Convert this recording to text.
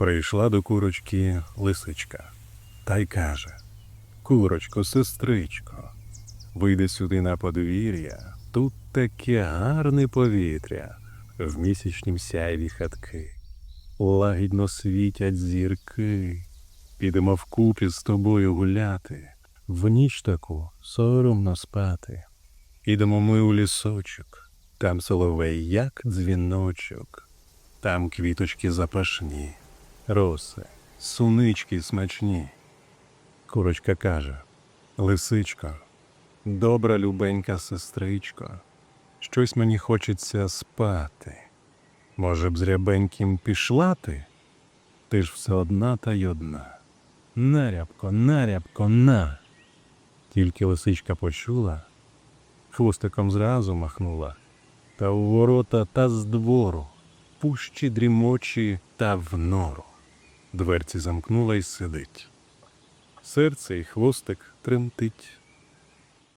Прийшла до курочки лисичка та й каже Курочко, сестричко, вийди сюди на подвір'я, тут таке гарне повітря, в місячнім сяйві хатки. Лагідно світять зірки. Підемо вкупі з тобою гуляти, в ніч таку соромно спати. Ідемо ми у лісочок, там соловей, як дзвіночок, там квіточки запашні, роси, сунички смачні. Курочка каже: Лисичко, добра любенька сестричко, щось мені хочеться спати. Може б з рябеньким пішла ти? Ти ж все одна та й одна. Нарябко, нарябко, на. Тільки лисичка почула, хвостиком зразу махнула, та в ворота та з двору, пущі дрімочі та в нору. Дверці замкнула й сидить. Серце і хвостик тремтить.